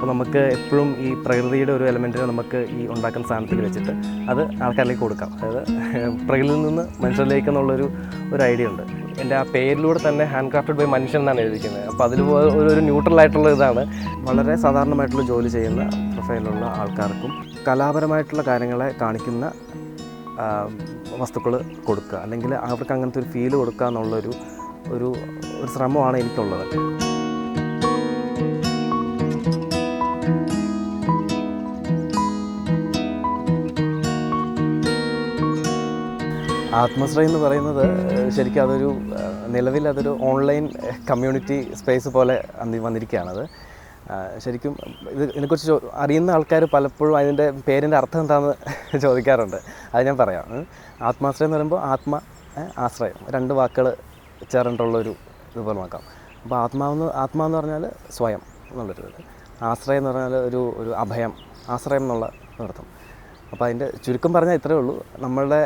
അപ്പോൾ നമുക്ക് എപ്പോഴും ഈ പ്രകൃതിയുടെ ഒരു എലമെന്റിനെ നമുക്ക് ഈ ഉണ്ടാക്കുന്ന സാധനത്തിൽ വെച്ചിട്ട് അത് ആൾക്കാരിലേക്ക് കൊടുക്കാം. അതായത് പ്രകൃതിയിൽ നിന്ന് മനുഷ്യരിലേക്ക് എന്നുള്ളൊരു ഒരു ഐഡിയ ഉണ്ട്. എന്റെ ആ പേരിലൂടെ തന്നെ ഹാൻഡ് ക്രാഫ്റ്റഡ് ബൈ മനുഷ്യൻ എന്നാണ് എഴുതിക്കുന്നത് അപ്പോൾ അതിൽ ഒരു ഒരു ന്യൂട്രൽ ആയിട്ടുള്ള ഇതാണ്. വളരെ സാധാരണമായിട്ടുള്ള ജോലി ചെയ്യുന്ന പ്രൊഫൈലുള്ള ആൾക്കാർക്കും കലാപരമായിട്ടുള്ള കാര്യങ്ങളെ കാണിക്കുന്ന വസ്തുക്കൾ കൊടുക്കുക. അല്ലെങ്കിൽ അവർക്ക് അങ്ങനത്തെ ഒരു ഫീൽ കൊടുക്കുക എന്നുള്ളൊരു ഒരു ഒരു ശ്രമമാണ് എനിക്കുള്ളത്. ആത്മശ്രയം എന്ന് പറയുന്നത് ശരിക്കും അതൊരു നിലവിൽ അതൊരു ഓൺലൈൻ കമ്മ്യൂണിറ്റി സ്പേസ് പോലെ വന്നിരിക്കുകയാണത്. ശരിക്കും ഇത് ഇതിനെക്കുറിച്ച് അറിയുന്ന ആൾക്കാർ പലപ്പോഴും അതിന്റെ പേരിന്റെ അർത്ഥം എന്താണെന്ന് ചോദിക്കാറുണ്ട്. അത് ഞാൻ പറയാം. ആത്മാശ്രയം എന്ന് പറയുമ്പോൾ ആത്മ ആശ്രയം. രണ്ട് വാക്കുകൾ ചേർന്നിട്ടുള്ളൊരു ഇതുപോലെ നോക്കാം. അപ്പോൾ ആത്മാവെന്ന് ആത്മാവെന്ന് പറഞ്ഞാൽ സ്വയം എന്നുള്ളൊരു ആശ്രയം എന്ന് പറഞ്ഞാൽ ഒരു ഒരു അഭയം. ആശ്രയം എന്നുള്ള അർത്ഥം. അപ്പോൾ അതിന്റെ ചുരുക്കം പറഞ്ഞാൽ ഇത്രയേ ഉള്ളൂ. നമ്മളുടെ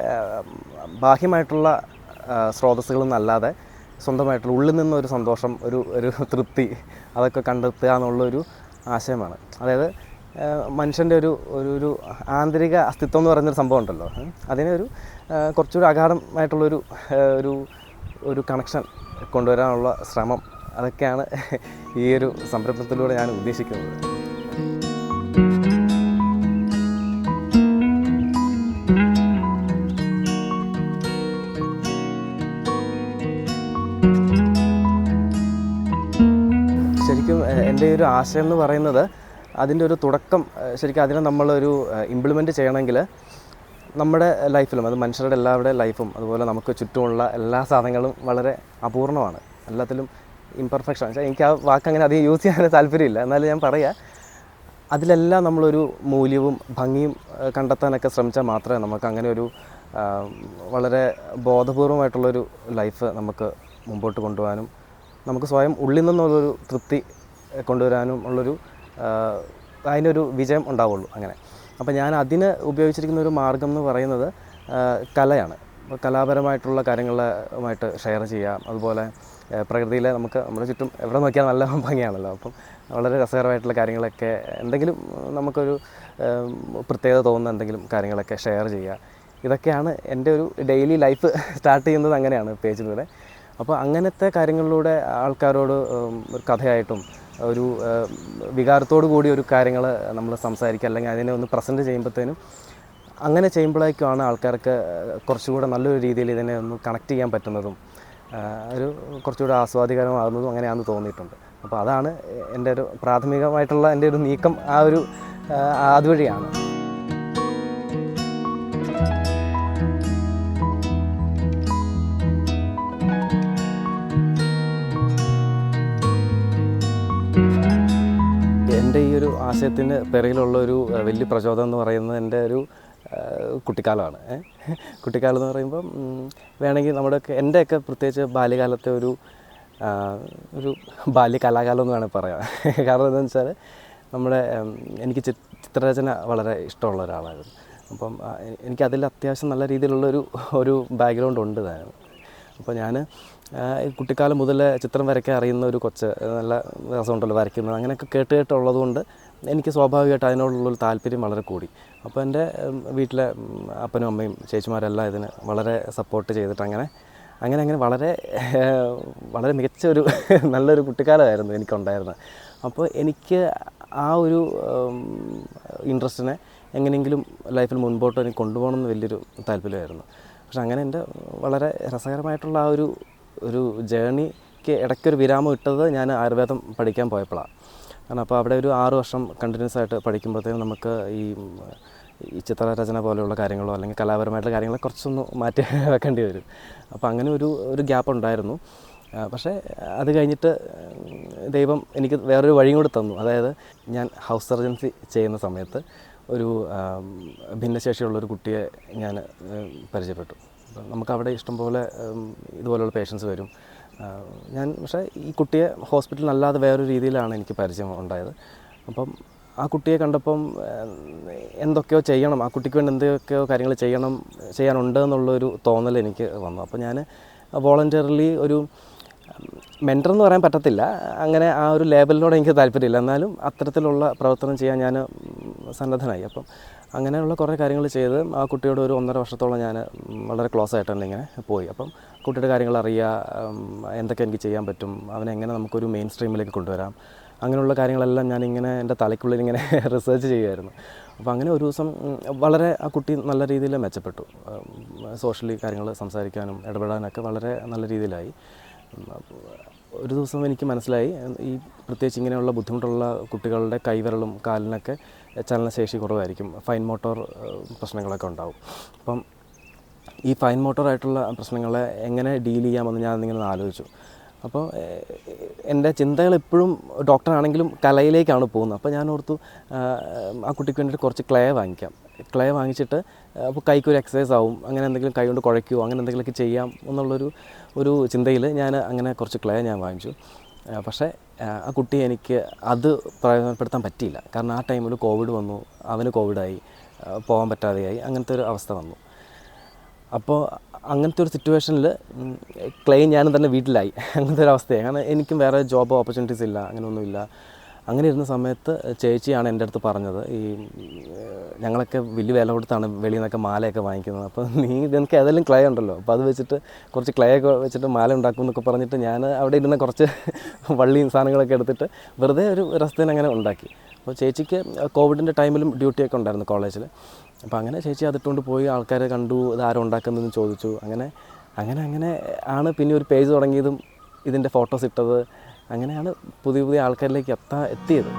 ബാഹ്യമായിട്ടുള്ള ആ, സ്രോതസ്സുകളിൽ സ്വന്തമായിട്ടുള്ള ഉള്ളിൽ നിന്നൊരു സന്തോഷം ഒരു ഒരു തൃപ്തി അതൊക്കെ കണ്ടെത്തുക എന്നുള്ളൊരു ആശയമാണ്. അതായത് മനുഷ്യന്റെ ഒരു ഒരു ഒരു ആന്തരിക അസ്തിത്വം എന്ന് പറയുന്നൊരു സംഭവം ഉണ്ടല്ലോ. അതിനൊരു അതിനെ ഒരു കുറച്ചുകൂടി അഗാധമായിട്ടുള്ളൊരു ഒരു ഒരു കണക്ഷൻ കൊണ്ടുവരാനുള്ള ശ്രമം അതൊക്കെയാണ് ഈ ഒരു സംരംഭത്തിലൂടെ ഞാൻ ഉദ്ദേശിക്കുന്നത്. ഒരു ആശയം എന്ന് പറയുന്നത് അതിന്റെ ഒരു തുടക്കം ശരിക്കും അതിനെ നമ്മളൊരു ഇംപ്ലിമെന്റ് ചെയ്യണമെങ്കിൽ നമ്മുടെ ലൈഫിലും അത് മനുഷ്യരുടെ എല്ലാവരുടെ ലൈഫും അതുപോലെ നമുക്ക് ചുറ്റുമുള്ള എല്ലാ സാധനങ്ങളും വളരെ അപൂർണമാണ്. എല്ലാത്തിലും ഇംപെർഫെക്ഷൻ വെച്ചാൽ എനിക്ക് ആ വാക്ക് അങ്ങനെ അധികം യൂസ് ചെയ്യാൻ താല്പര്യമില്ല. എന്നാലും ഞാൻ പറയാം അതിലെല്ലാം നമ്മളൊരു മൂല്യവും ഭംഗിയും കണ്ടെത്താനൊക്കെ ശ്രമിച്ചാൽ മാത്രമേ നമുക്ക് അങ്ങനെ ഒരു വളരെ ബോധപൂർവമായിട്ടുള്ളൊരു ലൈഫ് നമുക്ക് മുമ്പോട്ട് കൊണ്ടുപോകാനും നമുക്ക് സ്വയം ഉള്ളിൽ നിന്നുള്ളൊരു തൃപ്തി കൊണ്ടുവരാനും ഉള്ളൊരു അതിനൊരു വിജയം ഉണ്ടാവുള്ളൂ അങ്ങനെ. അപ്പോൾ ഞാൻ അതിന് ഉപയോഗിച്ചിരിക്കുന്ന ഒരു മാർഗം എന്ന് പറയുന്നത് കലയാണ്. കലാപരമായിട്ടുള്ള കാര്യങ്ങളുമായിട്ട് ഷെയർ ചെയ്യാം. അതുപോലെ പ്രകൃതിയിലെ നമുക്ക് നമ്മുടെ ചുറ്റും എവിടെ നോക്കിയാൽ നല്ല ഭംഗിയാണല്ലോ. അപ്പം വളരെ രസകരമായിട്ടുള്ള കാര്യങ്ങളൊക്കെ എന്തെങ്കിലും നമുക്കൊരു പ്രത്യേകത തോന്നുന്ന എന്തെങ്കിലും കാര്യങ്ങളൊക്കെ ഷെയർ ചെയ്യുക. ഇതൊക്കെയാണ് എന്റെ ഒരു ഡെയിലി ലൈഫ് സ്റ്റാർട്ട് ചെയ്യുന്നത് അങ്ങനെയാണ് പേജിലൂടെ. അപ്പോൾ അങ്ങനത്തെ കാര്യങ്ങളിലൂടെ ആൾക്കാരോട് ഒരു കഥയായിട്ടും ഒരു വികാരത്തോടു കൂടി ഒരു കാര്യങ്ങൾ നമ്മൾ സംസാരിക്കുക അല്ലെങ്കിൽ അതിനെ ഒന്ന് പ്രസന്റ് ചെയ്യുമ്പോഴത്തേനും അങ്ങനെ ചെയ്യുമ്പോഴേക്കുമാണ് ആൾക്കാർക്ക് കുറച്ചുകൂടെ നല്ലൊരു രീതിയിൽ ഇതിനെ ഒന്ന് കണക്ട് ചെയ്യാൻ പറ്റുന്നതും ഒരു കുറച്ചുകൂടെ ആസ്വാദികരമാകുന്നതും അങ്ങനെയാണെന്ന് തോന്നിയിട്ടുണ്ട്. അപ്പോൾ അതാണ് എന്റെ ഒരു പ്രാഥമികമായിട്ടുള്ള എന്റെ ഒരു നീക്കം ആ ഒരു അതുവഴിയാണ് ആശയത്തിന് പിറകിലുള്ള ഒരു വലിയ പ്രചോദനം എന്ന് പറയുന്നത് എന്റെ ഒരു കുട്ടിക്കാലമാണ്. കുട്ടിക്കാലം എന്ന് പറയുമ്പം വേണമെങ്കിൽ നമ്മുടെയൊക്കെ എന്റെയൊക്കെ പ്രത്യേകിച്ച് ബാല്യകാലത്തെ ഒരു ഒരു ബാല്യ കലാകാലം എന്ന് വേണമെങ്കിൽ പറയാം. കാരണം എന്താണെന്ന് വെച്ചാൽ നമ്മുടെ എനിക്ക് ചിത്രരചന വളരെ ഇഷ്ടമുള്ള ഒരാളായിരുന്നു. അപ്പം എനിക്കതിൽ അത്യാവശ്യം നല്ല രീതിയിലുള്ളൊരു ഒരു ബാക്ക്ഗ്രൗണ്ട് ഉണ്ട് താനും. അപ്പോൾ ഞാൻ കുട്ടിക്കാലം മുതൽ ചിത്രം വരയ്ക്കാൻ അറിയുന്ന ഒരു കൊച്ച് നല്ല രസമുണ്ടല്ലോ വരയ്ക്കുന്നത്. അങ്ങനെയൊക്കെ കേട്ട് കേട്ടുള്ളത് കൊണ്ട് എനിക്ക് സ്വാഭാവികമായിട്ട് അതിനോടുള്ളൊരു താല്പര്യം വളരെ കൂടി. അപ്പോൾ എന്റെ വീട്ടിലെ അപ്പനും അമ്മയും ചേച്ചിമാരെല്ലാം ഇതിന് വളരെ സപ്പോർട്ട് ചെയ്തിട്ട് അങ്ങനെ അങ്ങനെ അങ്ങനെ വളരെ വളരെ മികച്ച ഒരു നല്ലൊരു കുട്ടിക്കാലമായിരുന്നു എനിക്കുണ്ടായിരുന്നത്. അപ്പോൾ എനിക്ക് ആ ഒരു ഇൻട്രസ്റ്റിനെ എങ്ങനെയെങ്കിലും ലൈഫിൽ മുൻപോട്ട് എനിക്ക് കൊണ്ടുപോകണം എന്ന് വലിയൊരു താല്പര്യമായിരുന്നു. പക്ഷെ അങ്ങനെ എന്റെ വളരെ രസകരമായിട്ടുള്ള ആ ഒരു ഒരു ജേണിക്ക് ഇടയ്ക്കൊരു വിരാമം ഇട്ടത് ഞാൻ ആയുർവേദം പഠിക്കാൻ പോയപ്പോഴാണ് കാരണം അപ്പോൾ അവിടെ ഒരു ആറ് വർഷം കണ്ടിന്യൂസ് ആയിട്ട് പഠിക്കുമ്പോഴത്തേക്കും നമുക്ക് ഈ ഈ ചിത്രരചന പോലെയുള്ള കാര്യങ്ങളോ അല്ലെങ്കിൽ കലാപരമായിട്ടുള്ള കാര്യങ്ങളോ കുറച്ചൊന്ന് മാറ്റി വെക്കേണ്ടി വരും. അപ്പോൾ അങ്ങനെ ഒരു ഒരു ഗ്യാപ്പ് ഉണ്ടായിരുന്നു. പക്ഷേ അത് കഴിഞ്ഞിട്ട് ദൈവം എനിക്ക് വേറൊരു വഴിയും കൂടി തന്നു. അതായത് ഞാൻ ഹൗസ് സർജൻസി ചെയ്യുന്ന സമയത്ത് ഒരു ഭിന്നശേഷിയുള്ളൊരു കുട്ടിയെ ഞാൻ പരിചയപ്പെട്ടു. നമുക്ക് അവിടെ ഇഷ്ടംപോലെ ഇതുപോലെയുള്ള പേഷ്യൻസ് വരും. ഞാൻ പക്ഷേ ഈ കുട്ടിയെ ഹോസ്പിറ്റലിൽ അല്ലാതെ വേറൊരു രീതിയിലാണ് എനിക്ക് പരിചയം ഉണ്ടായത്. അപ്പം ആ കുട്ടിയെ കണ്ടപ്പം എന്തൊക്കെയോ ചെയ്യണം ആ കുട്ടിക്ക് വേണ്ടി എന്തൊക്കെയോ കാര്യങ്ങൾ ചെയ്യണം ചെയ്യാനുണ്ട് എന്നുള്ളൊരു തോന്നൽ എനിക്ക് വന്നു. അപ്പോൾ ഞാൻ വോളണ്ടിയർലി ഒരു മെന്റർ എന്ന് പറയാൻ പറ്റത്തില്ല. അങ്ങനെ ആ ഒരു ലേബലിനോട് എനിക്ക് താല്പര്യമില്ല. എന്നാലും അത്തരത്തിലുള്ള പ്രവർത്തനം ചെയ്യാൻ ഞാൻ സന്നദ്ധനായി. അപ്പം അങ്ങനെയുള്ള കുറേ കാര്യങ്ങൾ ചെയ്ത് ആ കുട്ടിയോട് ഒരു ഒന്നര വർഷത്തോളം ഞാൻ വളരെ ക്ലോസ് ആയിട്ടാണ് ഇങ്ങനെ പോയി. അപ്പം കുട്ടിയുടെ കാര്യങ്ങൾ അറിയുക എന്തൊക്കെ എനിക്ക് ചെയ്യാൻ പറ്റും അവനെ എങ്ങനെ നമുക്കൊരു മെയിൻ സ്ട്രീമിലേക്ക് കൊണ്ടുവരാം അങ്ങനെയുള്ള കാര്യങ്ങളെല്ലാം ഞാനിങ്ങനെ എന്റെ തലയ്ക്കുള്ളിൽ ഇങ്ങനെ റിസർച്ച് ചെയ്യുമായിരുന്നു അപ്പോൾ അങ്ങനെ ഒരു ദിവസം വളരെ ആ കുട്ടി നല്ല രീതിയിൽ മെച്ചപ്പെട്ടു. സോഷ്യലി കാര്യങ്ങൾ സംസാരിക്കാനും ഇടപെടാനൊക്കെ വളരെ നല്ല രീതിയിലായി. ഒരു ദിവസം എനിക്ക് മനസ്സിലായി. ഈ പ്രത്യേകിച്ച് ഇങ്ങനെയുള്ള ബുദ്ധിമുട്ടുള്ള കുട്ടികളുടെ കൈവിരലും കാലിനൊക്കെ ചലനശേഷി കുറവായിരിക്കും. ഫൈൻ മോട്ടോർ പ്രശ്നങ്ങളൊക്കെ ഉണ്ടാവും. അപ്പം ഈ ഫൈൻ മോട്ടോറായിട്ടുള്ള പ്രശ്നങ്ങളെ എങ്ങനെ ഡീൽ ചെയ്യാമെന്ന് ഞാൻ ഇങ്ങനെ ആലോചിച്ചു. അപ്പോൾ എന്റെ ചിന്തകൾ എപ്പോഴും ഡോക്ടറാണെങ്കിലും കലയിലേക്കാണ് പോകുന്നത്. അപ്പോൾ ഞാൻ ഓർത്തു ആ കുട്ടിക്ക് വേണ്ടിയിട്ട് കുറച്ച് ക്ലേ വാങ്ങിക്കാം. ക്ലേ വാങ്ങിച്ചിട്ട് അപ്പോൾ കൈക്ക് ഒരു എക്സസൈസ് ആവും അങ്ങനെ എന്തെങ്കിലും കൈ കൊണ്ട് കുഴയ്ക്കുമോ അങ്ങനെ എന്തെങ്കിലുമൊക്കെ ചെയ്യാം എന്നുള്ളൊരു ഒരു ചിന്തയിൽ ഞാൻ അങ്ങനെ കുറച്ച് ക്ലേ ഞാൻ വാങ്ങിച്ചു. പക്ഷേ ആ, കുട്ടി എനിക്ക് അത് പ്രയോജനപ്പെടുത്താൻ പറ്റിയില്ല. കാരണം ആ ടൈമിൽ കോവിഡ് വന്നു അവന് കോവിഡായി പോകാൻ പറ്റാതെയായി അങ്ങനത്തെ ഒരു അവസ്ഥ വന്നു. അപ്പോൾ അങ്ങനത്തെ ഒരു സിറ്റുവേഷനിൽ ക്ലെയിം ഞാനും തന്നെ വീട്ടിലായി. അങ്ങനത്തെ ഒരു അവസ്ഥയായി. കാരണം എനിക്കും വേറെ ജോബ് ഓപ്പർച്യൂണിറ്റീസ് ഇല്ല അങ്ങനെയൊന്നുമില്ല അങ്ങനെ ഇരുന്ന സമയത്ത് ചേച്ചിയാണ് എന്റെ അടുത്ത് പറഞ്ഞത് ഈ ഞങ്ങളൊക്കെ വലിയ വില കൊടുത്താണ് വെളിയിൽ നിന്നൊക്കെ മാലയൊക്കെ വാങ്ങിക്കുന്നത്. അപ്പോൾ നീ നിനക്ക് ഏതെങ്കിലും ക്ലേ ഉണ്ടല്ലോ അപ്പോൾ അത് വെച്ചിട്ട് കുറച്ച് ക്ലേ ഒക്കെ വെച്ചിട്ട് മാല ഉണ്ടാക്കും എന്നൊക്കെ പറഞ്ഞിട്ട് ഞാൻ അവിടെ ഇരുന്ന കുറച്ച് വള്ളിയും സാധനങ്ങളൊക്കെ എടുത്തിട്ട് വെറുതെ ഒരു രസത്തിന് അങ്ങനെ ഉണ്ടാക്കി. അപ്പോൾ ചേച്ചിക്ക് കോവിഡിന്റെ ടൈമിലും ഡ്യൂട്ടിയൊക്കെ ഉണ്ടായിരുന്നു കോളേജിൽ അപ്പോൾ അങ്ങനെ ചേച്ചി അതിട്ടുകൊണ്ട് പോയി ആൾക്കാരെ കണ്ടു ഇത് ആരും ഉണ്ടാക്കുന്നതെന്ന് ചോദിച്ചു. അങ്ങനെ അങ്ങനെ അങ്ങനെ ആണ് പിന്നെ ഒരു പേജ് തുടങ്ങിയതും ഇതിന്റെ ഫോട്ടോസ് ഇട്ടത്. അങ്ങനെയാണ് പുതിയ പുതിയ ആൾക്കാരിലേക്ക് എത്താ എത്തിയത്.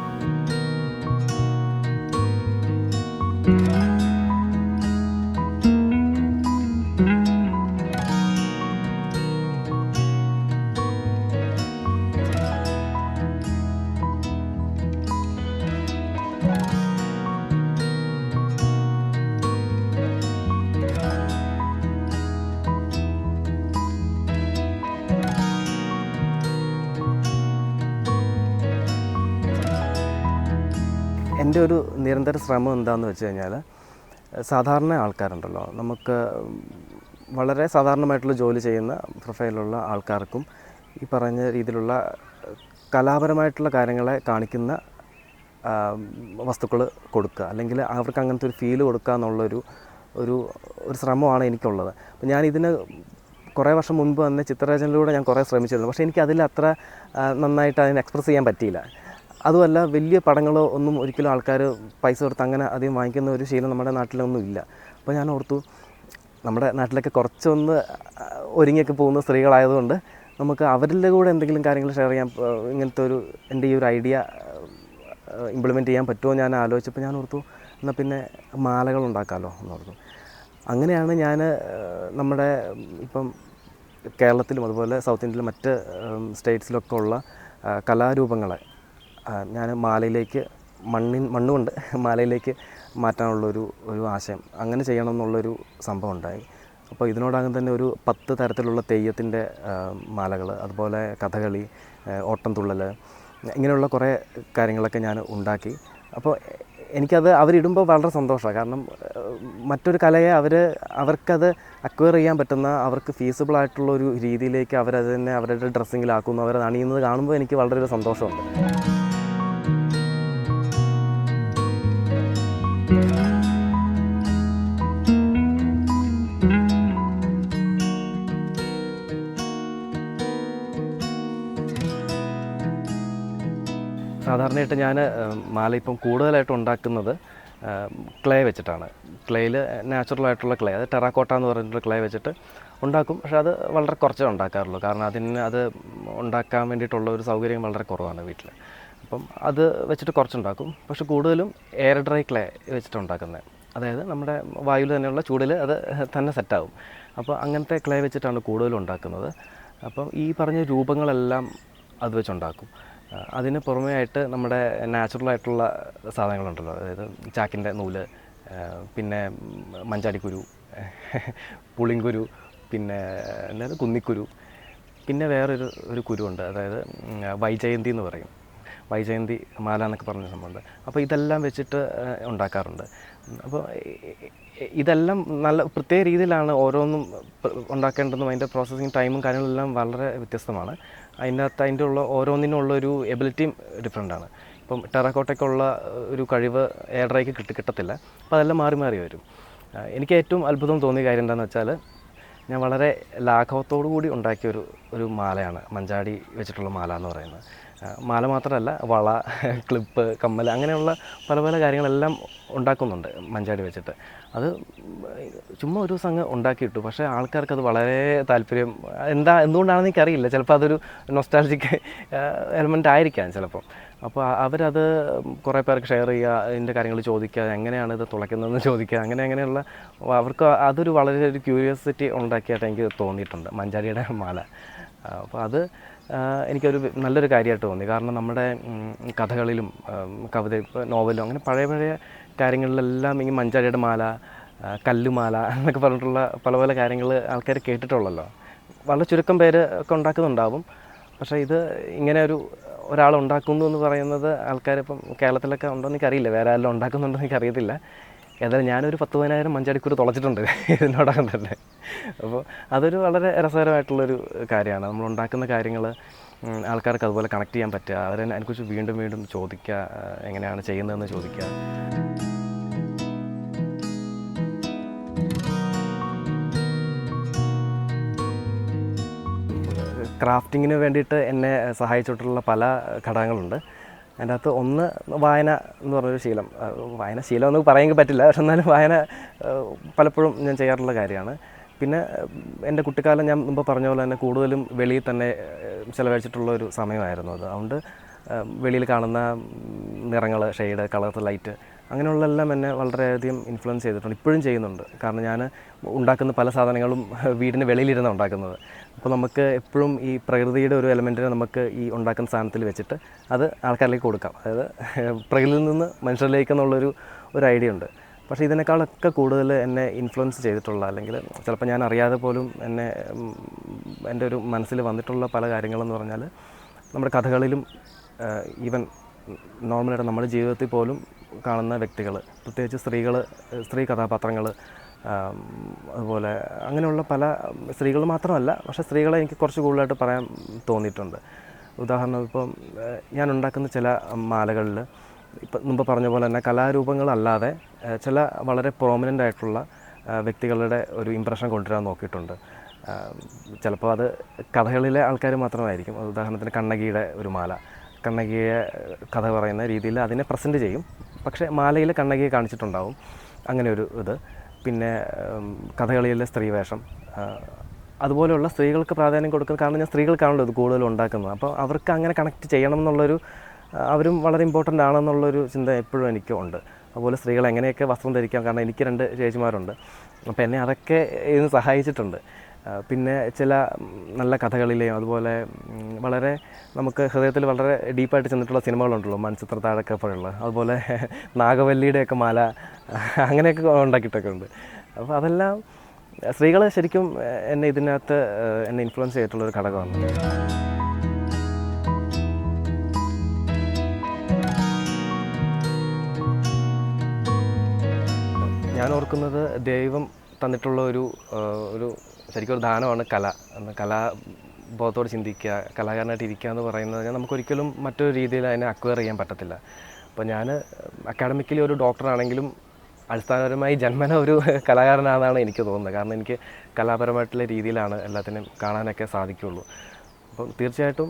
എന്റെ ഒരു നിരന്തര ശ്രമം എന്താണെന്ന് വെച്ച് കഴിഞ്ഞാൽ സാധാരണ ആൾക്കാരുണ്ടല്ലോ. നമുക്ക് വളരെ സാധാരണമായിട്ടുള്ള ജോലി ചെയ്യുന്ന പ്രൊഫൈലുള്ള ആൾക്കാർക്കും ഈ പറഞ്ഞ രീതിയിലുള്ള കലാപരമായിട്ടുള്ള കാര്യങ്ങളെ കാണിക്കുന്ന വസ്തുക്കൾ കൊടുക്കുക. അല്ലെങ്കിൽ അവർക്ക് അങ്ങനത്തെ ഒരു ഫീൽ കൊടുക്കുക എന്നുള്ളൊരു ഒരു ഒരു ശ്രമമാണ് എനിക്കുള്ളത്. അപ്പോൾ ഞാൻ കുറേ വർഷം മുൻപ് തന്നെ ചിത്രരചനയിലൂടെ ഞാൻ കുറേ ശ്രമിച്ചിരുന്നു. പക്ഷേ എനിക്ക് അതിൽ അത്ര നന്നായിട്ട് അതിനെ എക്സ്പ്രസ് ചെയ്യാൻ പറ്റിയില്ല. അതുമല്ല വലിയ പടങ്ങളോ ഒന്നും ഒരിക്കലും ആൾക്കാർ പൈസ കൊടുത്ത് അങ്ങനെ അധികം വാങ്ങിക്കുന്ന ഒരു ശീലം നമ്മുടെ നാട്ടിലൊന്നും ഇല്ല. അപ്പോൾ ഞാൻ ഓർത്തു നമ്മുടെ നാട്ടിലൊക്കെ കുറച്ചൊന്ന് ഒരുങ്ങിയൊക്കെ പോകുന്ന സ്ത്രീകളായതുകൊണ്ട് നമുക്ക് അവരിലെ കൂടെ എന്തെങ്കിലും കാര്യങ്ങൾ ഷെയർ ചെയ്യാൻ ഇങ്ങനത്തെ ഒരു എന്റെ ഈ ഒരു ഐഡിയ ഇംപ്ലിമെന്റ് ചെയ്യാൻ പറ്റുമോ ഞാൻ ആലോചിച്ചപ്പോൾ ഞാൻ ഓർത്തു എന്നാൽ പിന്നെ മാലകൾ ഉണ്ടാക്കാമല്ലോ എന്നോർത്തു അങ്ങനെയാണ് ഞാൻ നമ്മുടെ ഇപ്പം കേരളത്തിലും അതുപോലെ സൗത്ത് ഇന്ത്യയിലും മറ്റ് സ്റ്റേറ്റ്സിലൊക്കെ ഉള്ള കലാരൂപങ്ങളെ ഞാൻ മാലയിലേക്ക് മണ്ണിൻ മണ്ണുകൊണ്ട് മാലയിലേക്ക് മാറ്റാനുള്ളൊരു ഒരു ആശയം അങ്ങനെ ചെയ്യണം എന്നുള്ളൊരു സംഭവം ഉണ്ടായി അപ്പോൾ ഇതിനോടകം തന്നെ ഒരു പത്ത് തരത്തിലുള്ള തെയ്യത്തിന്റെ മാലകൾ അതുപോലെ കഥകളി ഓട്ടം ഓട്ടംതുള്ളൽ ഇങ്ങനെയുള്ള കുറേ കാര്യങ്ങളൊക്കെ ഞാൻ ഉണ്ടാക്കി. അപ്പോൾ എനിക്കത് അവരിടുമ്പോൾ വളരെ സന്തോഷമാണ്. കാരണം മറ്റൊരു കലയെ അവർ അവർക്കത് അക്വയർ ചെയ്യാൻ പറ്റുന്ന അവർക്ക് ഫീസിബിൾ ആയിട്ടുള്ള ഒരു രീതിയിലേക്ക് അവരതിനെ അവരുടെ ഡ്രസ്സിങ്ങിലാക്കുന്നു അവരത് അണിയുന്നത് കാണുമ്പോൾ എനിക്ക് വളരെ ഒരു സന്തോഷമുണ്ട്. സാധാരണയായിട്ട് ഞാൻ മാല ഇപ്പം കൂടുതലായിട്ട് ഉണ്ടാക്കുന്നത് ക്ലേ വെച്ചിട്ടാണ്. ക്ലേയിൽ നാച്ചുറൽ ആയിട്ടുള്ള ക്ലേ അത് ടെറാക്കോട്ട എന്ന് പറഞ്ഞിട്ടുള്ള ക്ലേ വെച്ചിട്ട് ഉണ്ടാക്കും. പക്ഷേ അത് വളരെ കുറച്ചേ ഉണ്ടാക്കാറുള്ളൂ. കാരണം അതിന് അത് ഉണ്ടാക്കാൻ വേണ്ടിയിട്ടുള്ള ഒരു സൗകര്യം വളരെ കുറവാണ് വീട്ടിൽ അപ്പം അത് വെച്ചിട്ട് കുറച്ചുണ്ടാക്കും. പക്ഷെ കൂടുതലും എയർ ഡ്രൈ ക്ലേ വെച്ചിട്ട് ഉണ്ടാക്കുന്നത്. അതായത് നമ്മുടെ വായുവിൽ തന്നെയുള്ള ചൂടിൽ അത് തന്നെ സെറ്റാവും അപ്പോൾ അങ്ങനത്തെ ക്ലേ വെച്ചിട്ടാണ് കൂടുതലും ഉണ്ടാക്കുന്നത്. അപ്പം ഈ പറഞ്ഞ രൂപങ്ങളെല്ലാം അത് വെച്ചുണ്ടാക്കും. അതിന് പുറമേ ആയിട്ട് നമ്മുടെ നാച്ചുറൽ ആയിട്ടുള്ള സാധനങ്ങളുണ്ടല്ലോ. അതായത് ചാക്കിന്റെ നൂൽ പിന്നെ മഞ്ചാടിക്കുരു പുളിങ്കുരു പിന്നെ എന്തായാലും കുന്നിക്കുരു പിന്നെ വേറൊരു ഒരു കുരുണ്ട് അതായത് വൈജയന്തി എന്ന് പറയും. വൈജയന്തി മാല എന്നൊക്കെ പറഞ്ഞ സംഭവമുണ്ട്. അപ്പോൾ ഇതെല്ലാം വെച്ചിട്ട് ഉണ്ടാക്കാറുണ്ട്. അപ്പോൾ ഇതെല്ലാം നല്ല പ്രത്യേക രീതിയിലാണ് ഓരോന്നും ഉണ്ടാക്കേണ്ടതും അതിന്റെ പ്രോസസ്സിങ് ടൈമും കാര്യങ്ങളെല്ലാം വളരെ വ്യത്യസ്തമാണ്. അതിനകത്ത് അതിന്റെ ഉള്ള ഓരോന്നിനുള്ള ഒരു എബിലിറ്റിയും ഡിഫറെന്റാണ് ഇപ്പം ടെറാക്കോട്ടയ്ക്കുള്ള ഒരു കഴിവ് എയർഡ്രൈക്ക് കിട്ടി കിട്ടത്തില്ല. അപ്പോൾ അതെല്ലാം മാറി മാറി വരും. എനിക്ക് ഏറ്റവും അത്ഭുതം തോന്നിയ കാര്യം എന്താണെന്ന് വെച്ചാൽ ഞാൻ വളരെ ലാഘവത്തോടു കൂടി ഉണ്ടാക്കിയ ഒരു ഒരു മാലയാണ്. മഞ്ചാടി വെച്ചിട്ടുള്ള മാല എന്ന് പറയുന്നത്. മാല മാത്രമല്ല വള ക്ലിപ്പ് കമ്മൽ അങ്ങനെയുള്ള പല പല കാര്യങ്ങളെല്ലാം ഉണ്ടാക്കുന്നുണ്ട് മഞ്ചാടി വെച്ചിട്ട്. അത് ചുമ്മാ ഒരു സംഘം ഉണ്ടാക്കിയിട്ടു. പക്ഷേ ആൾക്കാർക്ക് അത് വളരെ താല്പര്യം എന്താ എന്തുകൊണ്ടാണെന്ന് എനിക്കറിയില്ല. ചിലപ്പോൾ അതൊരു നൊസ്റ്റാൾജിക് എലമെന്റ് ആയിരിക്കാം ചിലപ്പം. അപ്പോൾ അവരത് കുറേ പേർക്ക് ഷെയർ ചെയ്യുക അതിന്റെ കാര്യങ്ങൾ ചോദിക്കുക എങ്ങനെയാണ് ഇത് തുളയ്ക്കുന്നതെന്ന് ചോദിക്കുക അങ്ങനെ അങ്ങനെയുള്ള അവർക്ക് അതൊരു വളരെ ഒരു ക്യൂരിയോസിറ്റി ഉണ്ടാക്കിയായിട്ട് എനിക്ക് തോന്നിയിട്ടുണ്ട് മഞ്ചാടിയുടെ മാല. അപ്പോൾ അത് എനിക്കൊരു നല്ലൊരു കാര്യമായിട്ട് തോന്നി. കാരണം നമ്മുടെ കഥകളിലും കവിത നോവലും അങ്ങനെ പഴയ പഴയ കാര്യങ്ങളിലെല്ലാം ഈ മഞ്ചാടിയുടെ മാല കല്ലുമാല എന്നൊക്കെ പറഞ്ഞിട്ടുള്ള പല പല കാര്യങ്ങൾ ആൾക്കാർ കേട്ടിട്ടുള്ളല്ലോ. വളരെ ചുരുക്കം പേര് ഒക്കെ ഉണ്ടാക്കുന്നുണ്ടാവും. പക്ഷേ ഇത് ഇങ്ങനെ ഒരു ഒരാൾ ഉണ്ടാക്കുന്നു എന്ന് പറയുന്നത് ആൾക്കാരിപ്പം കേരളത്തിലൊക്കെ ഉണ്ടോ എനിക്കറിയില്ല. വേറെ ആരെല്ലാം ഉണ്ടാക്കുന്നുണ്ടോ എന്ന് എനിക്കറിയത്തില്ല. ഏതായാലും ഞാനൊരു പത്ത് പതിനായിരം മഞ്ചാടിക്കൂർ തുളച്ചിട്ടുണ്ട് ഇതിനോടകം തന്നെ. അപ്പോൾ അതൊരു വളരെ രസകരമായിട്ടുള്ളൊരു കാര്യമാണ്. നമ്മൾ ഉണ്ടാക്കുന്ന കാര്യങ്ങൾ ആൾക്കാർക്ക് അതുപോലെ കണക്ട് ചെയ്യാൻ പറ്റുക അവരെ അതിനെക്കുറിച്ച് വീണ്ടും വീണ്ടും ചോദിക്കുക എങ്ങനെയാണ് ചെയ്യുന്നതെന്ന് ചോദിക്കുക. ക്രാഫ്റ്റിങ്ങിന് വേണ്ടിയിട്ട് എന്നെ സഹായിച്ചിട്ടുള്ള പല ഘടകങ്ങളുണ്ട്. അതിന്റെ അകത്ത് ഒന്ന് വായന എന്ന് പറഞ്ഞൊരു ശീലം. വായന ശീലം എന്ന് പറയാൻ പറ്റില്ല. പക്ഷെ എന്നാലും വായന പലപ്പോഴും ഞാൻ ചെയ്യാറുള്ള കാര്യമാണ്. പിന്നെ എന്റെ കുട്ടിക്കാലം ഞാൻ മുമ്പ് പറഞ്ഞ പോലെ തന്നെ കൂടുതലും വെളിയിൽ തന്നെ ചിലവഴിച്ചിട്ടുള്ള ഒരു സമയമായിരുന്നു അത്. അതുകൊണ്ട് വെളിയിൽ കാണുന്ന നിറങ്ങൾ ഷെയ്ഡ് കളർ ലൈറ്റ് അങ്ങനെയുള്ളതെല്ലാം എന്നെ വളരെയധികം ഇൻഫ്ലുവൻസ് ചെയ്തിട്ടുണ്ട്. ഇപ്പോഴും ചെയ്യുന്നുണ്ട്. കാരണം ഞാൻ ഉണ്ടാക്കുന്ന പല സാധനങ്ങളും വീടിന് വെളിയിലിരുന്ന് ഉണ്ടാക്കുന്നത്. അപ്പോൾ നമുക്ക് എപ്പോഴും ഈ പ്രകൃതിയുടെ ഒരു എലമെന്റിനെ നമുക്ക് ഈ ഉണ്ടാക്കുന്ന സാധനത്തിൽ വെച്ചിട്ട് അത് ആൾക്കാരിലേക്ക് കൊടുക്കാം. അതായത് പ്രകൃതിയിൽ നിന്ന് മനുഷ്യരിലേക്ക് എന്നുള്ളൊരു ഒരു ഐഡിയ ഉണ്ട്. പക്ഷേ ഇതിനേക്കാളൊക്കെ കൂടുതൽ എന്നെ ഇൻഫ്ലുവൻസ് ചെയ്തിട്ടുള്ള അല്ലെങ്കിൽ ചിലപ്പോൾ ഞാൻ അറിയാതെ പോലും എന്നെ എന്റെ ഒരു മനസ്സിൽ വന്നിട്ടുള്ള പല കാര്യങ്ങളെന്ന് പറഞ്ഞാൽ നമ്മുടെ കഥകളിലും ഈവൻ നോർമലായിട്ട് നമ്മുടെ ജീവിതത്തിൽ പോലും കാണുന്ന വ്യക്തികൾ പ്രത്യേകിച്ച് സ്ത്രീകൾ സ്ത്രീ കഥാപാത്രങ്ങൾ അതുപോലെ അങ്ങനെയുള്ള പല സ്ത്രീകൾ മാത്രമല്ല പക്ഷേ സ്ത്രീകളെ എനിക്ക് കുറച്ച് കൂടുതലായിട്ട് പറയാൻ തോന്നിയിട്ടുണ്ട്. ഉദാഹരണം ഇപ്പം ഞാൻ ഉണ്ടാക്കുന്ന ചില മാലകളിൽ ഇപ്പം മുമ്പ് പറഞ്ഞ പോലെ തന്നെ കലാരൂപങ്ങളല്ലാതെ ചില വളരെ പ്രോമിനന്റ് ആയിട്ടുള്ള വ്യക്തികളുടെ ഒരു ഇമ്പ്രഷൻ കൊണ്ടുവരാൻ നോക്കിയിട്ടുണ്ട്. ചിലപ്പോൾ അത് കഥകളിലെ ആൾക്കാർ മാത്രമായിരിക്കും. ഉദാഹരണത്തിന് കണ്ണകിയുടെ ഒരു മാല. കണ്ണകിയെ കഥ പറയുന്ന രീതിയിൽ അതിനെ പ്രസന്റ് ചെയ്യും. പക്ഷേ മാലയിൽ കണ്ണകിയെ കാണിച്ചിട്ടുണ്ടാവും. അങ്ങനെ ഒരു ഇത്. പിന്നെ കഥകളിയിലെ സ്ത്രീവേഷം അതുപോലെയുള്ള സ്ത്രീകൾക്ക് പ്രാധാന്യം കൊടുക്കുന്നത് കാരണം ഞാൻ സ്ത്രീകൾക്കാണല്ലോ ഇത് കൂടുതലും ഉണ്ടാക്കുന്നത്. അപ്പോൾ അവർക്ക് അങ്ങനെ കണക്ട് ചെയ്യണം എന്നുള്ളൊരു അവരും വളരെ ഇമ്പോർട്ടന്റ് ആണെന്നുള്ളൊരു ചിന്ത എപ്പോഴും എനിക്ക് ഉണ്ട് അതുപോലെ സ്ത്രീകൾ എങ്ങനെയൊക്കെ വസ്ത്രം ധരിക്കാം? കാരണം എനിക്ക് രണ്ട് ചേച്ചിമാരുണ്ട്. അപ്പോൾ എന്നെ അതൊക്കെ ഇതിന് സഹായിച്ചിട്ടുണ്ട്. പിന്നെ ചില നല്ല കഥകളിലെയും അതുപോലെ വളരെ നമുക്ക് ഹൃദയത്തിൽ വളരെ ഡീപ്പായിട്ട് ചെന്നിട്ടുള്ള സിനിമകളുണ്ടല്ലോ മൺചിത്ര താഴൊക്കെ പോലുള്ള. അതുപോലെ നാഗവല്ലിയുടെയൊക്കെ മാല അങ്ങനെയൊക്കെ ഉണ്ടാക്കിയിട്ടൊക്കെ ഉണ്ട്. അപ്പോൾ അതെല്ലാം സ്ത്രീകൾ ശരിക്കും എന്നെ ഇതിനകത്ത് എന്നെ ഇൻഫ്ലുവൻസ് ചെയ്തിട്ടുള്ള ഒരു ഘടകമാണ്. ഞാൻ ഓർക്കുന്നത് ദൈവം തന്നിട്ടുള്ള ഒരു ഒരു ശരിക്കും ഒരു ദാനമാണ് കല. എന്ന് കലാബോധത്തോട് ചിന്തിക്കുക കലാകാരനായിട്ട് ഇരിക്കുക എന്ന് പറയുന്നത് നമുക്കൊരിക്കലും മറ്റൊരു രീതിയിൽ അതിനെ അക്വയർ ചെയ്യാൻ പറ്റത്തില്ല. അപ്പോൾ ഞാൻ അക്കാഡമിക്കലി ഒരു ഡോക്ടറാണെങ്കിലും അടിസ്ഥാനപരമായി ജന്മന ഒരു കലാകാരനാണെന്നാണ് എനിക്ക് തോന്നുന്നത്. കാരണം എനിക്ക് കലാപരമായിട്ടുള്ള രീതിയിലാണ് എല്ലാത്തിനും കാണാനൊക്കെ സാധിക്കുള്ളൂ. അപ്പം തീർച്ചയായിട്ടും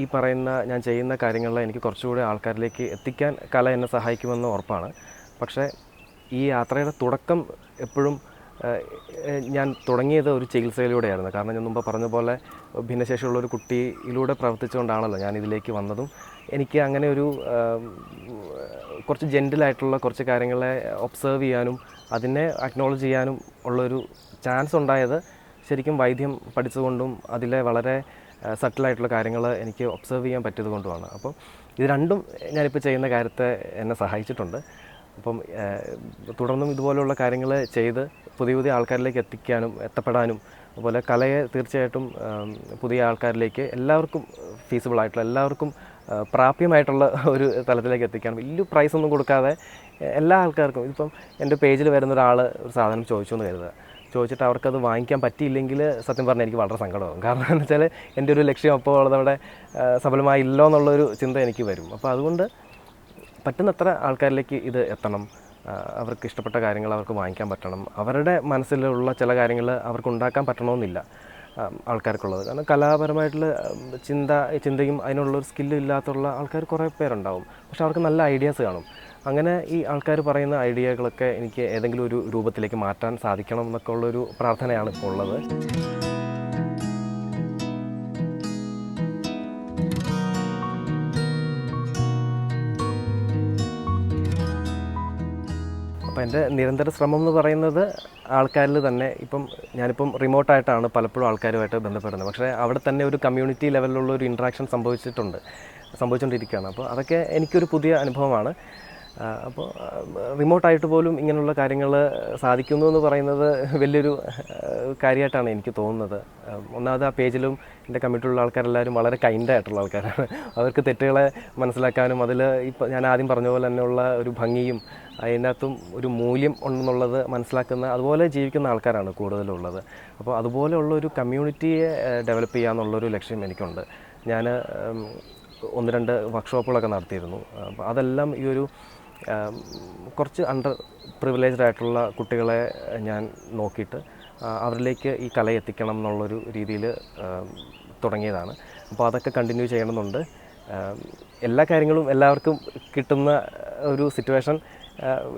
ഈ പറയുന്ന ഞാൻ ചെയ്യുന്ന കാര്യങ്ങളിൽ എനിക്ക് കുറച്ചുകൂടി ആൾക്കാരിലേക്ക് എത്തിക്കാൻ കല എന്നെ സഹായിക്കുമെന്ന് ഉറപ്പാണ്. പക്ഷേ ഈ യാത്രയുടെ തുടക്കം എപ്പോഴും ഞാൻ തുടങ്ങിയത് ഒരു ചികിത്സയിലൂടെയായിരുന്നു. കാരണം ഞാൻ മുമ്പ് പറഞ്ഞ പോലെ ഭിന്നശേഷിയുള്ള ഒരു കുട്ടിയിലൂടെ പ്രവർത്തിച്ചുകൊണ്ടാണല്ലോ ഞാൻ ഇതിലേക്ക് വന്നതും. എനിക്ക് അങ്ങനെ ഒരു കുറച്ച് ജെന്റിലായിട്ടുള്ള കുറച്ച് കാര്യങ്ങളെ ഒബ്സേർവ് ചെയ്യാനും അതിനെ അക്നോളജ് ചെയ്യാനും ഉള്ളൊരു ചാൻസ് ഉണ്ടായത് ശരിക്കും വൈദ്യം പഠിച്ചതുകൊണ്ടും അതിലെ വളരെ സട്ടിലായിട്ടുള്ള കാര്യങ്ങൾ എനിക്ക് ഒബ്സർവ് ചെയ്യാൻ പറ്റിയത് കൊണ്ടുമാണ് അപ്പോൾ ഇത് രണ്ടും ഞാനിപ്പോൾ ചെയ്യുന്ന കാര്യത്തെ എന്നെ സഹായിച്ചിട്ടുണ്ട്. അപ്പം തുടർന്നും ഇതുപോലെയുള്ള കാര്യങ്ങൾ ചെയ്ത് പുതിയ പുതിയ ആൾക്കാരിലേക്ക് എത്തിക്കാനും എത്തപ്പെടാനും അതുപോലെ കലയെ തീർച്ചയായിട്ടും പുതിയ ആൾക്കാരിലേക്ക് എല്ലാവർക്കും ഫീസിബിൾ ആയിട്ടുള്ള എല്ലാവർക്കും പ്രാപ്യമായിട്ടുള്ള ഒരു തലത്തിലേക്ക് എത്തിക്കാനും വലിയ പ്രൈസ് ഒന്നും കൊടുക്കാതെ എല്ലാ ആൾക്കാർക്കും ഇപ്പം എന്റെ പേജിൽ വരുന്ന ഒരാൾ ഒരു സാധനം ചോദിച്ചു എന്ന് കരുതുക. ചോദിച്ചിട്ട് അവർക്കത് വാങ്ങിക്കാൻ പറ്റിയില്ലെങ്കിൽ സത്യം പറഞ്ഞാൽ എനിക്ക് വളരെ സങ്കടമാകും. കാരണം എന്ന് വെച്ചാൽ എന്റെ ഒരു ലക്ഷ്യം അപ്പോൾ അതവിടെ ആ, സഫലമായില്ലോ എന്നുള്ളൊരു ചിന്ത എനിക്ക് വരും. അപ്പോൾ അതുകൊണ്ട് പറ്റുന്നത്ര ആൾക്കാരിലേക്ക് ഇത് എത്തണം. അവർക്ക് ഇഷ്ടപ്പെട്ട കാര്യങ്ങൾ അവർക്ക് വാങ്ങിക്കാൻ പറ്റണം. അവരുടെ മനസ്സിലുള്ള ചില കാര്യങ്ങൾ അവർക്ക് ഉണ്ടാക്കാൻ പറ്റണമെന്നില്ല ആൾക്കാർക്കുള്ളത്. കാരണം കലാപരമായിട്ടുള്ള ചിന്ത ചിന്തയും അതിനുള്ളൊരു സ്കില്ലും ഇല്ലാത്തുള്ള ആൾക്കാർ കുറേ പേരുണ്ടാവും. പക്ഷെ അവർക്ക് നല്ല ഐഡിയാസ് കാണും. അങ്ങനെ ഈ ആൾക്കാർ പറയുന്ന ഐഡിയകളൊക്കെ എനിക്ക് ഏതെങ്കിലും ഒരു രൂപത്തിലേക്ക് മാറ്റാൻ സാധിക്കണം എന്നൊക്കെ ഉള്ളൊരു പ്രാർത്ഥനയാണ് ഇപ്പോൾ ഉള്ളത് അപ്പോൾ എന്റെ നിരന്തര ശ്രമം എന്ന് പറയുന്നത് ആൾക്കാരിൽ തന്നെ ഇപ്പം ഞാനിപ്പം റിമോട്ടായിട്ടാണ് പലപ്പോഴും ആൾക്കാരുമായിട്ട് ബന്ധപ്പെടുന്നത്. പക്ഷേ അവിടെ തന്നെ ഒരു കമ്മ്യൂണിറ്റി ലെവലിലുള്ള ഒരു ഇൻട്രാക്ഷൻ സംഭവിച്ചിട്ടുണ്ട് സംഭവിച്ചുകൊണ്ടിരിക്കുകയാണ് അപ്പോൾ അതൊക്കെ എനിക്കൊരു പുതിയ അനുഭവമാണ്. അപ്പോൾ റിമോട്ടായിട്ട് പോലും ഇങ്ങനെയുള്ള കാര്യങ്ങൾ സാധിക്കുന്നു എന്ന് പറയുന്നത് വലിയൊരു കാര്യമായിട്ടാണ് എനിക്ക് തോന്നുന്നത്. ഒന്നാമത് ആ പേജിലും എന്റെ കമ്മിറ്റിയിലുള്ള ആൾക്കാരെല്ലാവരും വളരെ കൈൻഡായിട്ടുള്ള ആൾക്കാരാണ്. അവർക്ക് തെറ്റുകളെ മനസ്സിലാക്കാനും അതിൽ ഇപ്പോൾ ഞാൻ ആദ്യം പറഞ്ഞ പോലെ തന്നെയുള്ള ഒരു ഭംഗിയും അതിനകത്തും ഒരു മൂല്യം ഉണ്ടെന്നുള്ളത് മനസ്സിലാക്കുന്ന അതുപോലെ ജീവിക്കുന്ന ആൾക്കാരാണ് കൂടുതലുള്ളത്. അപ്പോൾ അതുപോലെയുള്ള ഒരു കമ്മ്യൂണിറ്റിയെ ഡെവലപ്പ് ചെയ്യുക എന്നുള്ളൊരു ലക്ഷ്യം എനിക്കുണ്ട്. ഞാൻ ഒന്ന് രണ്ട് വർക്ക്ഷോപ്പുകളൊക്കെ നടത്തിയിരുന്നു. അപ്പോൾ അതെല്ലാം ഈ ഒരു കുറച്ച് അണ്ടർ പ്രിവിലേജ്ഡ് ആയിട്ടുള്ള കുട്ടികളെ ഞാൻ നോക്കിയിട്ട് അവരിലേക്ക് ഈ കല എത്തിക്കണം എന്നുള്ളൊരു രീതിയിൽ തുടങ്ങിയതാണ്. അപ്പോൾ അതൊക്കെ കണ്ടിന്യൂ ചെയ്യണമെന്നുണ്ട്. എല്ലാ കാര്യങ്ങളും എല്ലാവർക്കും കിട്ടുന്ന ഒരു സിറ്റുവേഷൻ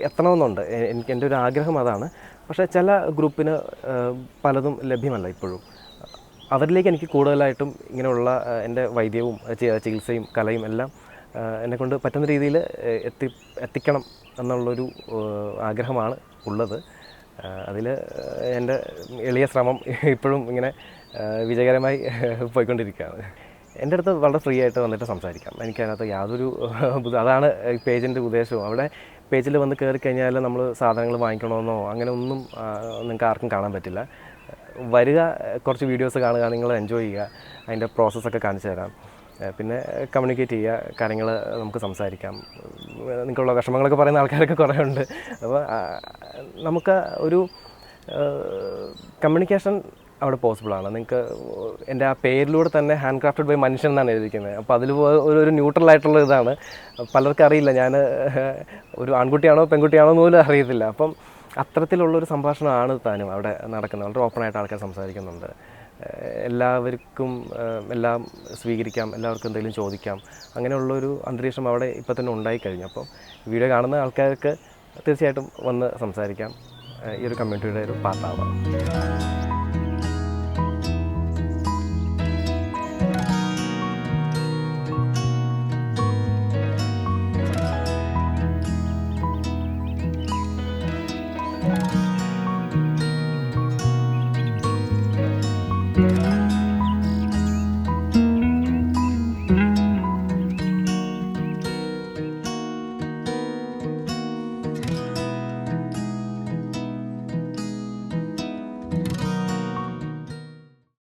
എത്തണമെന്നുണ്ട്. എനിക്ക് എന്റെ ഒരു ആഗ്രഹം അതാണ്. പക്ഷേ ചില ഗ്രൂപ്പിന് പലതും ലഭ്യമല്ല ഇപ്പോഴും. അവരിലേക്ക് എനിക്ക് കൂടുതലായിട്ടും ഇങ്ങനെയുള്ള എന്റെ വൈദ്യവും ചികിത്സയും കലയും എല്ലാം എന്നെക്കൊണ്ട് പറ്റുന്ന രീതിയിൽ എത്തി എത്തിക്കണം എന്നുള്ളൊരു ആഗ്രഹമാണ് ഉള്ളത്. അതിൽ എന്റെ എളിയ ശ്രമം ഇപ്പോഴും ഇങ്ങനെ വിജയകരമായി പോയിക്കൊണ്ടിരിക്കുകയാണ്. എന്റെ അടുത്ത് വളരെ ഫ്രീ ആയിട്ട് വന്നിട്ട് സംസാരിക്കാം. എനിക്കതിനകത്ത് യാതൊരു അതാണ് പേജിന്റെ ഉദ്ദേശവും. അവിടെ പേജിൽ വന്ന് കയറി കഴിഞ്ഞാൽ നമ്മൾ സാധനങ്ങൾ വാങ്ങിക്കണമെന്നോ അങ്ങനെ ഒന്നും നിങ്ങൾക്ക് ആർക്കും കാണാൻ പറ്റില്ല. വരിക കുറച്ച് വീഡിയോസ് കാണുക നിങ്ങൾ എൻജോയ് ചെയ്യുക അതിന്റെ പ്രോസസ്സൊക്കെ കാണിച്ചു തരാം. പിന്നെ കമ്മ്യൂണിക്കേറ്റ് ചെയ്യുക കാര്യങ്ങൾ നമുക്ക് സംസാരിക്കാം. നിങ്ങൾക്കുള്ള വിഷമങ്ങളൊക്കെ പറയുന്ന ആൾക്കാരൊക്കെ കുറേ ഉണ്ട്. അപ്പോൾ നമുക്ക് ഒരു കമ്മ്യൂണിക്കേഷൻ അവിടെ പോസിബിളാണ് നിങ്ങൾക്ക് എന്റെ ആ പേരിലൂടെ തന്നെ ഹാൻഡ് ക്രാഫ്റ്റഡ് ബൈ മനുഷ്യൻ എന്നാണ് എഴുതിയിരിക്കുന്നത്. അപ്പോൾ അതിൽ ഒരു ഒരു ന്യൂട്രൽ ആയിട്ടുള്ള ഇതാണ്. പലർക്കും അറിയില്ല. ഞാൻ ഒരു ആൺകുട്ടിയാണോ പെൺകുട്ടിയാണോ എന്ന് പോലും അറിയത്തില്ല. അപ്പം അത്തരത്തിലുള്ളൊരു സംഭാഷണമാണ് താനും അവിടെ നടക്കുന്നത്. വളരെ ഓപ്പണായിട്ട് ആൾക്കാർ സംസാരിക്കുന്നുണ്ട്. എല്ലാവർക്കും എല്ലാം സ്വീകരിക്കാം എല്ലാവർക്കും എന്തെങ്കിലും ചോദിക്കാം. അങ്ങനെയുള്ളൊരു അന്തരീക്ഷം അവിടെ ഇപ്പോൾ തന്നെ ഉണ്ടായിക്കഴിഞ്ഞു. അപ്പം വീഡിയോ കാണുന്ന ആൾക്കാർക്ക് തീർച്ചയായിട്ടും വന്ന് സംസാരിക്കാം. ഈ ഒരു കമ്മ്യൂണിറ്റിയുടെ ഒരു പാർട്ടാവാം